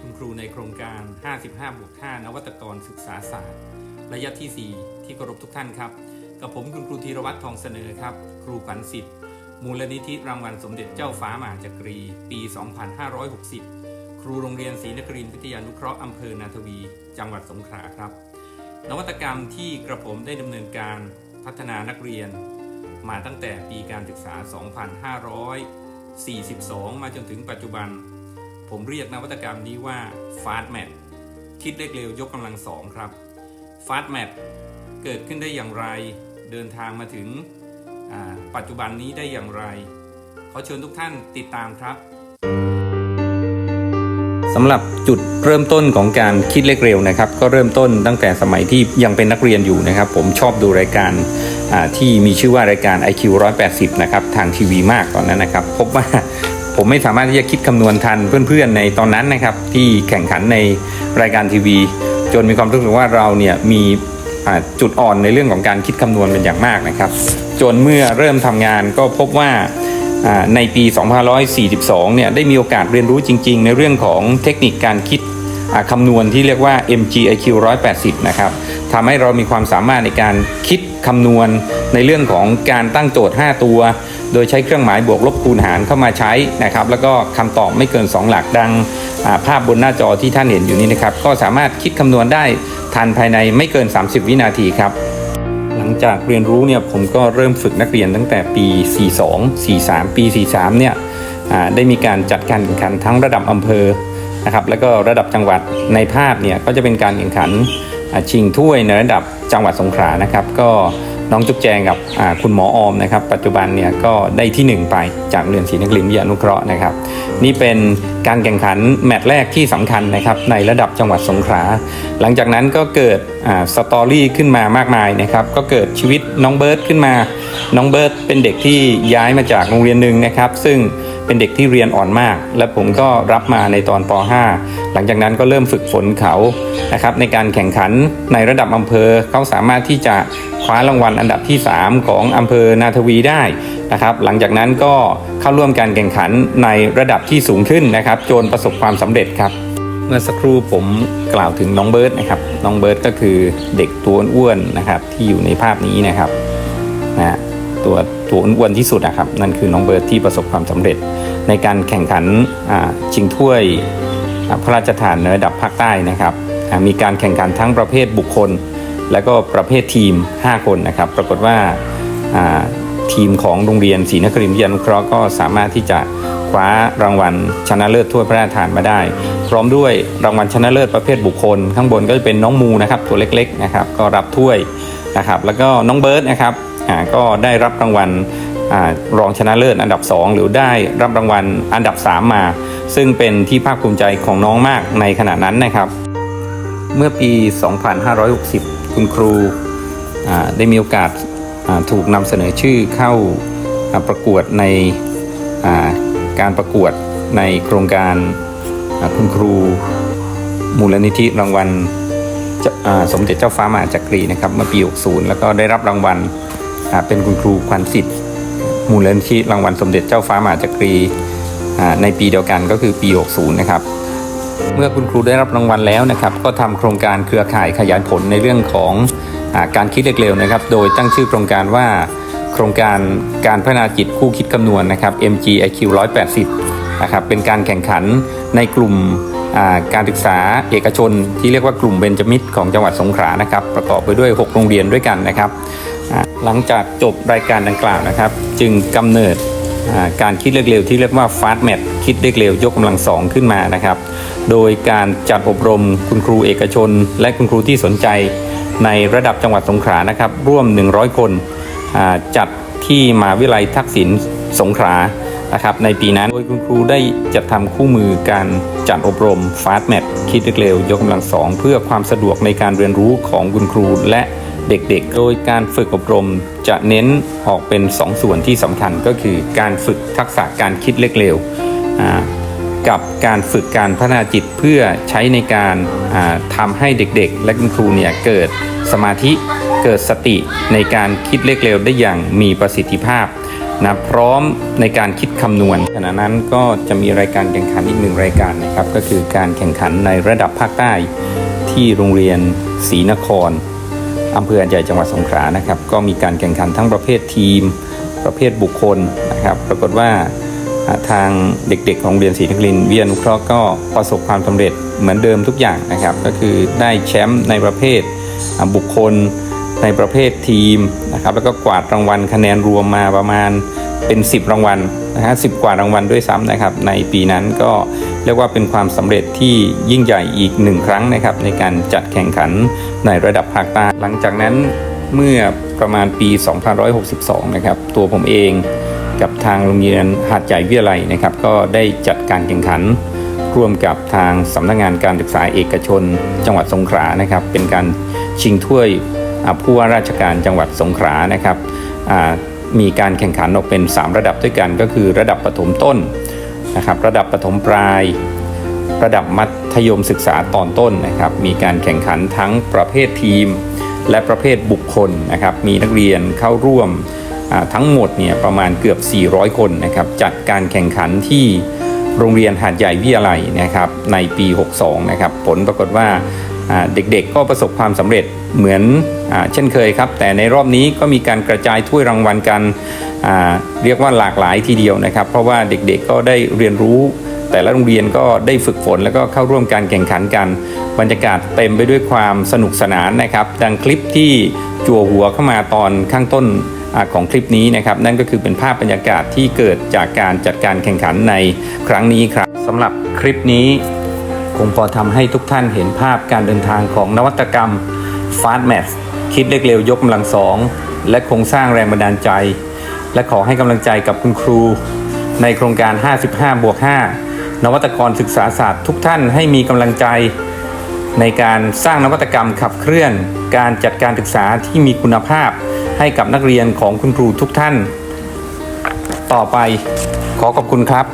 คุณครูในโครงการ 55บวก5นวัตกรศึกษาศาสตร์ ระยะที่ 4 ที่เคารพทุกท่านครับ กับผมคุณครูธีรวัตรทองเสนอครับ ครูขวัญสิทธิ์ มูลนิธิรางวัลสมเด็จเจ้าฟ้ามหาจักรี ปี 2560 ครูโรงเรียนศรีนครินทร์วิทยานุเคราะห์อำเภอนาทวี จังหวัดสงขลาครับ นวัตกรรมที่กระผมได้ดำเนินการพัฒนานักเรียน มาตั้งแต่ปีการศึกษา 2542 มาจนถึงปัจจุบัน ผมเรียกนวัตกรรมนี้ว่า Fast m a t คิดเลขเร็วยกกำลังสองครับ Fast m a t เกิดขึ้นได้อย่างไร เดินทางมาถึงปัจจุบันนี้ได้อย่างไร ขอเชิญทุกท่านติดตามครับสำหรับจุดเริ่มต้นของการคิดเลขเร็วนะครับ ก็เริ่มต้นตั้งแต่สมัยที่ยังเป็นนักเรียนอยู่นะครับ ผมชอบดูรายการที่มีชื่อว่ารายการ IQ 180 นะครับ ทางทีวีมากตอนนั้นนะครับ พบว่า ผมไม่สามารถที่จะคิดคำนวณทันเพื่อนๆในตอนนั้นนะครับ ที่แข่งขันในรายการทีวี จนมีความรู้สึกว่าเราเนี่ยมีจุดอ่อนในเรื่องของการคิดคำนวณเป็นอย่างมากนะครับ จนเมื่อเริ่มทำงานก็พบว่าในปี 2542 เนี่ยได้มีโอกาสเรียนรู้จริง ๆ ในเรื่องของเทคนิคการคิดคำนวณที่เรียกว่า MGIQ 180 นะครับทำให้เรามีความสามารถในการคิดคำนวณในเรื่องของการตั้งโจทย์ 5 ตัว โดยใช้เครื่องหมายบวกลบคูณหารเข้ามาใช้นะครับ แล้วก็คำตอบไม่เกิน 2 หลักดังาภาพบนหน้าจอที่ท่านเห็นอยู่นี้นะครับ ก็สามารถคิดคำนวณได้ทันภายในไม่เกิน 30 วินาทีครับหลังจากเรียนรู้เนี่ยผมก็เริ่มฝึกนักเรียนตั้งแต่ปี 42 43 ปี 43 เนี่ยได้มีการจัดการแข่งขันทั้งระดับอำเภอนะครับแล้วก็ระดับจังหวัดในภาพเนี่ยก็จะเป็นการแข่งขันชิงถ้วยในระดับจังหวัดสงขลานะครับ ก็ น้องจุ๊บแจงกับคุณหมอออมนะครับ ปัจจุบันเนี่ยก็ได้ที่หนึ่งไปจากเรียนศรีนครินทร์วิทยานุเคราะห์นะครับ นี่เป็นการแข่งขันแมตช์แรกที่สำคัญนะครับในระดับจังหวัดสงขลาหลังจากนั้นก็เกิดสตอรี่ขึ้นมามากมายนะครับก็เกิดชีวิตน้องเบิร์ดขึ้นมา น้องเบิร์ดเป็นเด็กที่ย้ายมาจากโรงเรียนหนึ่งนะครับซึ่งเป็นเด็กที่เรียนอ่อนมาก และผมก็รับมาในตอนป .5 หลังจากนั้นก็เริ่มฝึกฝนเขานะครับในการแข่งขันในระดับอำเภอเขาสามารถที่จะ ว้ารางวัลอันดับที่ 3 ของอำเภอนาทวีได้นะครับ หลังจากนั้นก็เข้าร่วมการแข่งขันในระดับที่สูงขึ้นนะครับ จนประสบความสำเร็จครับ เมื่อสักครู่ผมกล่าวถึงน้องเบิร์ดนะครับน้องเบิร์ดก็คือเด็กตัวอ้วนนะครับที่อยู่ในภาพนี้นะครับนะตัวตัวอ้วนที่สุดนะครับนั่นคือน้องเบิร์ดที่ประสบความสำเร็จ ในการแข่งขันชิงถ้วยพระราชทานในระดับภาคใต้นะครับมีการแข่งขันทั้งประเภทบุคคล และก็ประเภททีม 5 คนนะครับ ปรากฏว่าทีมของโรงเรียนศรีนครินทร์วิทยานุเคราะห์ก็สามารถที่จะคว้ารางวัลชนะเลิศถ้วยพระราชทานมาได้ พร้อมด้วยรางวัลชนะเลิศประเภทบุคคล ข้างบนก็จะเป็นน้องมูนะครับตัวเล็กๆนะครับก็รับถ้วยนะครับแล้วก็น้องเบิร์ดนะครับก็ได้รับรางวัลอรองชนะเลิศอันดับ 2 หรือได้รับรางวัลอันดับ 3 มา ซึ่งเป็นที่ภาคภูมิใจของน้องมากในขณะนั้นนะครับ เมื่อปี 2560 คุณครูได้มีโอกาสถูกนำเสนอชื่อเข้าประกวดในการประกวดในโครงการคุณครูมูลนิธิรางวัลสมเด็จเจ้าฟ้ามหาจักรีนะครับเมื่อปี 60 แล้วก็ได้รับรางวัลเป็นคุณครูขวัญสิทธิ์มูลนิธิรางวัลสมเด็จเจ้าฟ้ามหาจักรีในปีเดียวกันก็คือปี 60 นะครับ เมื่อคุณครูได้รับรางวัลแล้วนะครับ ก็ทำโครงการเครือข่ายขยายผลในเรื่องของอการคิดเร็วๆนะครับ โดยตั้งชื่อโครงการว่า โครงการการพัฒนาจิตคู่คิดคำนวณนะครับ MGIQ 180นะครับเป็นการแข่งขันในกลุ่มการศึกษาเอกชนที่เรียกว่ากลุ่มเบญจมิตรของจังหวัดสงขลานะครับ ประกอบไปด้วย 6 โรงเรียนด้วยกันนะครับ หลังจากจบรายการดังกล่าวนะครับ จึงกำเนิดการคิดเร็วๆที่เรียกว่า Fast Math คิดเลขเร็วยกกำลังสองขึ้นมานะครับ โดยการจัดอบรมคุณครูเอกชน และคุณครูที่สนใจ ในระดับจังหวัดสงขลานะครับ ร่วม 100 คนอ่าจัดที่มหาวิทยาลัยทักษิณสงขลานะครับในปีนั้น โดยคุณครูได้จัดทำคู่มือการจัดอบรม Fast Math คิดเลขเร็วยกกำลังสองเพื่อความสะดวกในการเรียนรู้ของคุณครูและเด็กๆ โดยการฝึกอบรมจะเน้นออกเป็น 2ส่วนที่สำคัญก็คือการฝึกทักษะการคิดเลขเร็ว กับการฝึกการพัฒนาจิตเพื่อใช้ในการอ่าทำให้เด็กๆ และคุณครูเนี่ยเกิดสมาธิเกิดสติในการคิดเลขเร็วได้อย่างมีประสิทธิภาพนะพร้อมในการคิดคำนวณขณะนั้นก็จะมีรายการแข่งขันอีกหนึ่งรายการนะครับ ก็คือการแข่งขันในระดับภาคใต้ที่โรงเรียนศรีนครอำเภอใหญ่จังหวัดสงขลานะครับ ก็มีการแข่งขันทั้งประเภททีม ประเภทบุคคลนะครับ ปรากฏว่า ทางเด็กๆของเรียนศรีนครินทร์วิทยานุเคราะห์ก็ประสบความสำเร็จเหมือนเดิมทุกอย่างนะครับ ก็คือได้แชมป์ในประเภทบุคคลในประเภททีมนะครับแล้วก็กวาดรางวัลคะแนนรวมมาประมาณเป็น 10 รางวัลนะฮะสิกว่ารางวัลด้วยซ้ำนะครับ ในปีนั้นก็เรียกว่าเป็นความสำเร็จที่ยิ่งใหญ่อีกหนึ่งครั้งนะครับ ในการจัดแข่งขันในระดับภาคใต้หลังจากนั้นเมื่อประมาณปี 2562 นะครับ ตัวผมเอง กับทางโรงเรียนหาดใหญ่วิทยาลัยนะครับ ก็ได้จัดการแข่งขัน ร่วมกับทางสำนักงานการศึกษาเอกชน จังหวัดสงขลานะครับ เป็นการชิงถ้วยผู้ว่าราชการจังหวัดสงขลานะครับมีการแข่งขันออกเป็น 3 ระดับด้วยกันก็คือระดับประถมต้นนะครับ ระดับประถมปลาย ระดับมัธยมศึกษาตอนต้นนะครับ มีการแข่งขันทั้งประเภททีม และประเภทบุคคลนะครับ มีนักเรียนเข้าร่วม ทั้งหมดเนี่ยประมาณเกือบ 400 คนนะครับจัดการแข่งขันที่โรงเรียนหาดใหญ่วิทยาลัยนะครับในปี 62 นะครับผลปรากฏว่าเด็กๆก็ประสบความสำเร็จเหมือนอเช่นเคยครับ แต่ในรอบนี้ก็มีการกระจายถ้วยรางวัลกันเรียกว่าหลากหลายทีเดียวนะครับ เพราะว่าเด็กๆก็ได้เรียนรู้ แต่ละโรงเรียนก็ได้ฝึกฝนแล้วก็เข้าร่วมการแข่งขันกัน บรรยากาศเต็มไปด้วยความสนุกสนานนะครับ ดังคลิปที่จั่วหัวเข้ามาตอนข้างต้น ของคลิปนี้นะครับ นั่นก็คือเป็นภาพบรรยากาศที่เกิดจากการจัดการแข่งขันในครั้งนี้ครับสำหรับคลิปนี้ คงพอทำให้ทุกท่านเห็นภาพการเดินทางของนวัตกรรม Fast m a t คิดเลขเร็วยกกำลังสองและคงสร้างแรงบันดาลใจ และขอให้กำลังใจกับคุณครู ในโครงการ 55บวก5นวัตกรศึกษาศาสตร์ทุกท่านให้มีกำลังใจในการสร้างนวัตกรรมขับเคลื่อน การจัดการศึกษาที่มีคุณภาพ ให้กับนักเรียนของคุณครูทุกท่าน ต่อไปขอขอบคุณครับ